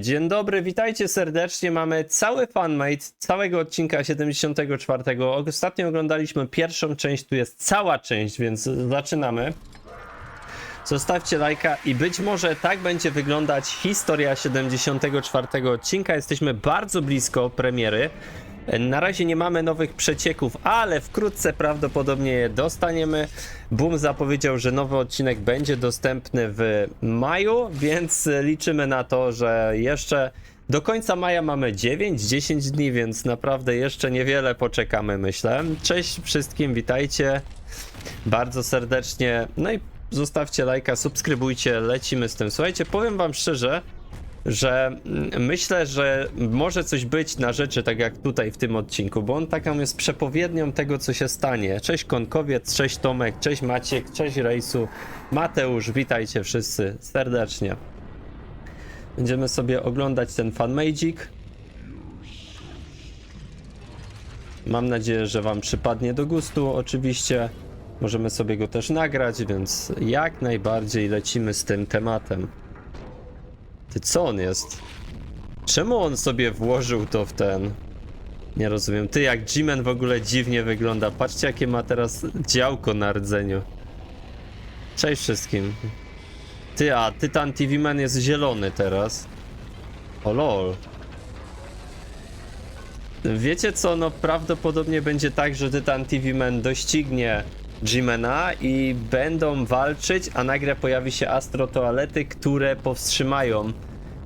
Dzień dobry, witajcie serdecznie. Mamy cały fanmate całego odcinka 74. Ostatnio oglądaliśmy pierwszą część, tu jest cała część, więc zaczynamy. Zostawcie lajka i być może tak będzie wyglądać historia 74 odcinka. Jesteśmy bardzo blisko premiery. Na razie nie mamy nowych przecieków, ale wkrótce prawdopodobnie je dostaniemy. Boom zapowiedział, że nowy odcinek będzie dostępny w maju, więc liczymy na to, że jeszcze do końca maja mamy 9-10 dni, więc naprawdę jeszcze niewiele poczekamy, myślę. Cześć wszystkim, witajcie bardzo serdecznie. No i zostawcie lajka, subskrybujcie, lecimy z tym. Słuchajcie, powiem wam szczerze, że mm, myślę, że może coś być na rzeczy, tak jak tutaj w tym odcinku, bo on taką jest przepowiednią tego, co się stanie. Cześć Konkowiec, cześć Tomek, cześć Maciek, cześć Rejsu, Mateusz, witajcie wszyscy serdecznie. Będziemy sobie oglądać ten fan Magic. Mam nadzieję, że Wam przypadnie do gustu. Oczywiście możemy sobie go też nagrać, więc jak najbardziej lecimy z tym tematem. Ty co on jest? Czemu on sobie włożył to w ten? Nie rozumiem. Ty jak G-Man w ogóle dziwnie wygląda. Patrzcie jakie ma teraz działko na rdzeniu. Cześć wszystkim. Ty, a Tytan TV Man jest zielony teraz. O lol. Wiecie co, no prawdopodobnie będzie tak, że Tytan TV Man doścignie G-Mana i będą walczyć, a nagle pojawi się Astro Toalety, które powstrzymają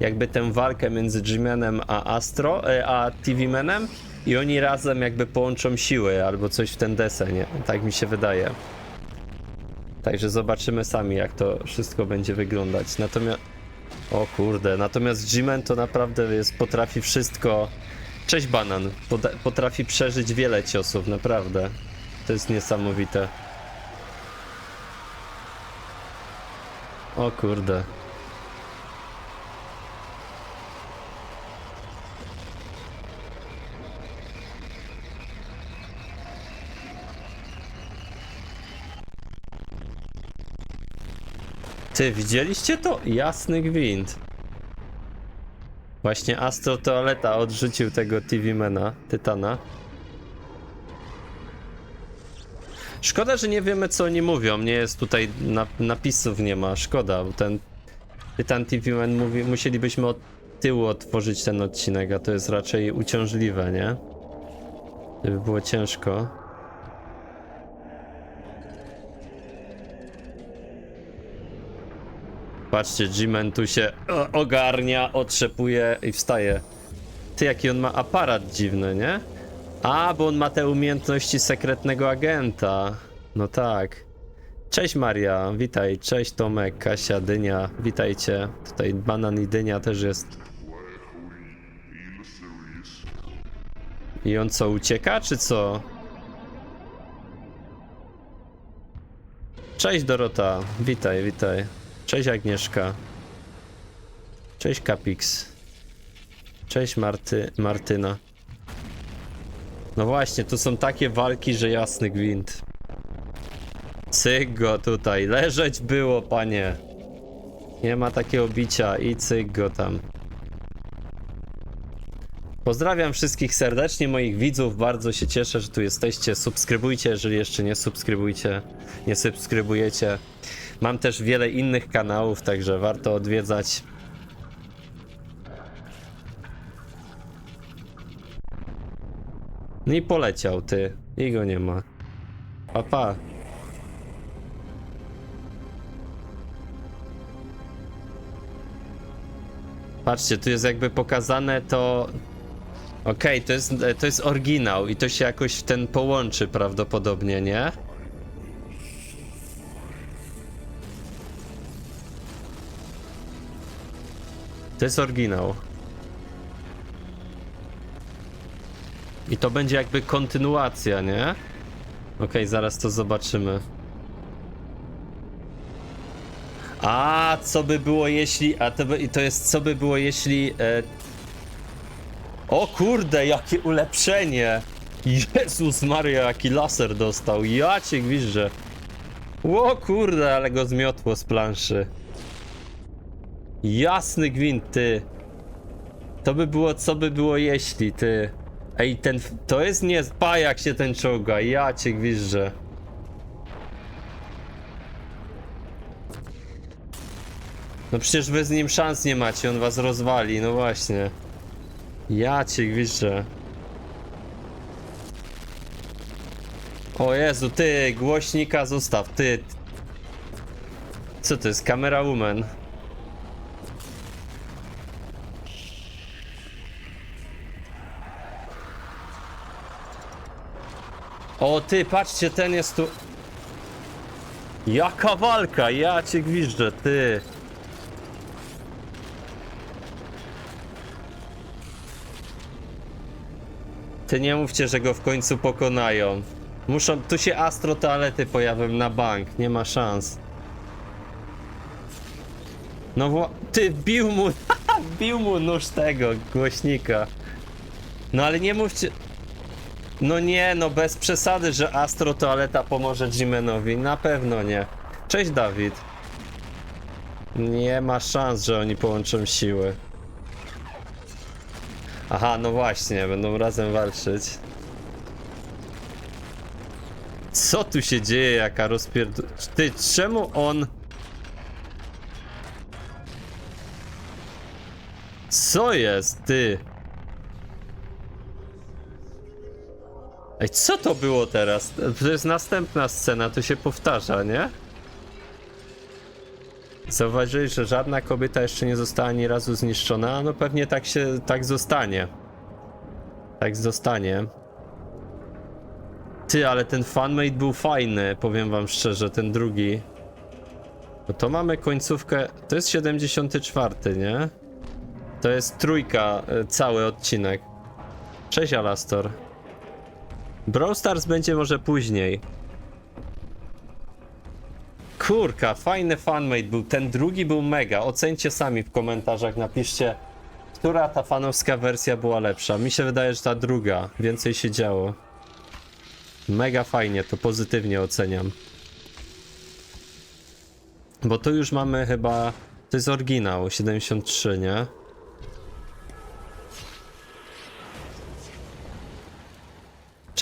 jakby tę walkę między G-Manem a Astro, e, a TV-Manem i oni razem jakby połączą siły albo coś w ten deseń, tak mi się wydaje. Także zobaczymy sami jak to wszystko będzie wyglądać. Natomiast o kurde, natomiast G-Man to naprawdę jest, potrafi wszystko. Cześć Banan, potrafi przeżyć wiele ciosów, naprawdę. To jest niesamowite. O kurde. Ty, widzieliście to? Jasny gwint. Właśnie Astro Toaleta odrzucił tego TV-mena, Tytana. Szkoda, że nie wiemy co oni mówią. Nie jest tutaj na, napisów, nie ma. Szkoda, bo ten Tytan TV mówi, musielibyśmy od tyłu otworzyć ten odcinek, a to jest raczej uciążliwe, nie? Gdyby było ciężko. Patrzcie, G-Man tu się o, ogarnia, otrzepuje i wstaje. Ty, jaki on ma aparat dziwny, nie? A, bo on ma te umiejętności sekretnego agenta. No tak. Cześć Maria, witaj. Cześć Tomek, Kasia, Dynia, witajcie. Tutaj banan i dynia też jest. I on co, ucieka, czy co? Cześć Dorota, witaj, witaj. Cześć Agnieszka. Cześć Kapix. Cześć Marty, Martyna. No właśnie, tu są takie walki, że jasny gwint. Cyk go tutaj, leżeć było, panie. Nie ma takiego bicia i cyk go tam. Pozdrawiam wszystkich serdecznie, moich widzów. Bardzo się cieszę, że tu jesteście. Subskrybujcie, jeżeli jeszcze nie subskrybujcie, nie subskrybujecie. Mam też wiele innych kanałów, także warto odwiedzać. No i poleciał ty. I go nie ma. Papa. Pa. Patrzcie, tu jest jakby pokazane to. Okej, to, jest, to jest oryginał i to się jakoś w ten połączy prawdopodobnie, nie? To jest oryginał. I to będzie jakby kontynuacja, nie? Okej, zaraz to zobaczymy. A co by było jeśli. A to, by, to jest co by było jeśli. E... O kurde, jakie ulepszenie! Jezus Maria, jaki laser dostał. Ja cię gwizdże. O kurde, ale go zmiotło z planszy. Jasny gwint, ty. To by było, co by było jeśli, ty. Ej, ten, to jest nie pa jak się ten czołga, ja cię gwiżdżę. No przecież wy z nim szans nie macie, on was rozwali, no właśnie. Ja cię gwiżdżę. O Jezu, ty, głośnika zostaw, ty. Co to jest, kamera woman? O ty, patrzcie, ten jest tu. Jaka walka, ja cię gwiżdżę, ty. Ty nie mówcie, że go w końcu pokonają. Muszą, tu się astro toalety pojawią na bank, nie ma szans. No wła... Ty, bił mu, bił mu nóż tego, głośnika. No ale nie mówcie... No nie, no bez przesady, że astro toaleta pomoże Jimenowi, na pewno nie. Cześć Dawid. Nie ma szans, że oni połączą siły. Aha, no właśnie, będą razem walczyć. Co tu się dzieje, jaka rozpierdu... Ty, czemu on... Co jest, ty? Ej, co to było teraz? To jest następna scena, to się powtarza, nie? Zauważyłeś, że żadna kobieta jeszcze nie została ani razu zniszczona? No pewnie tak się, tak zostanie. Tak zostanie. Ty, ale ten fanmate był fajny, powiem wam szczerze, ten drugi. No to mamy końcówkę, to jest 74, nie? To jest trójka, y, cały odcinek. Cześć Alastor. Brawl Stars będzie może później. Kurka, fajny fanmate był. Ten drugi był mega. Ocencie sami w komentarzach, napiszcie, która ta fanowska wersja była lepsza. Mi się wydaje, że ta druga. Więcej się działo. Mega fajnie, to pozytywnie oceniam. Bo tu już mamy chyba. To jest oryginał 73, nie?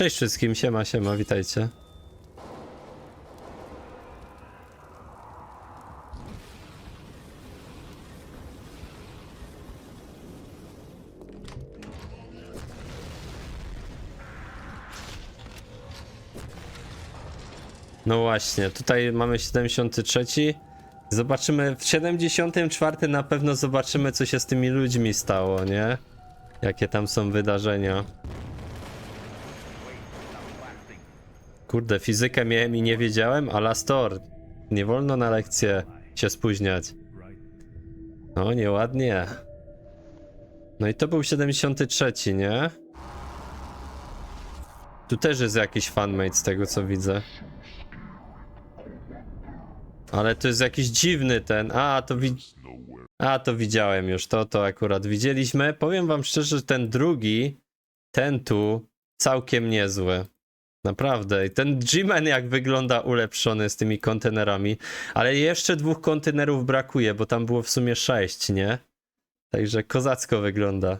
Cześć wszystkim, siema, siema, witajcie. No właśnie, tutaj mamy 73. Zobaczymy, w 74 na pewno zobaczymy, co się z tymi ludźmi stało, nie? Jakie tam są wydarzenia. Kurde, fizykę miałem i nie wiedziałem, Alastor, nie wolno na lekcję się spóźniać. No, nieładnie. No i to był 73, nie? Tu też jest jakiś fanmate z tego co widzę. Ale to jest jakiś dziwny ten. A, to wi... A, to widziałem już. To, to akurat widzieliśmy. Powiem wam szczerze, że ten drugi, ten tu, całkiem niezły. Naprawdę. I ten G-Man jak wygląda ulepszony z tymi kontenerami. Ale jeszcze dwóch kontenerów brakuje, bo tam było w sumie sześć, nie? Także kozacko wygląda.